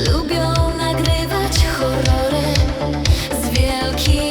Lubią nagrywać horrory z wielkim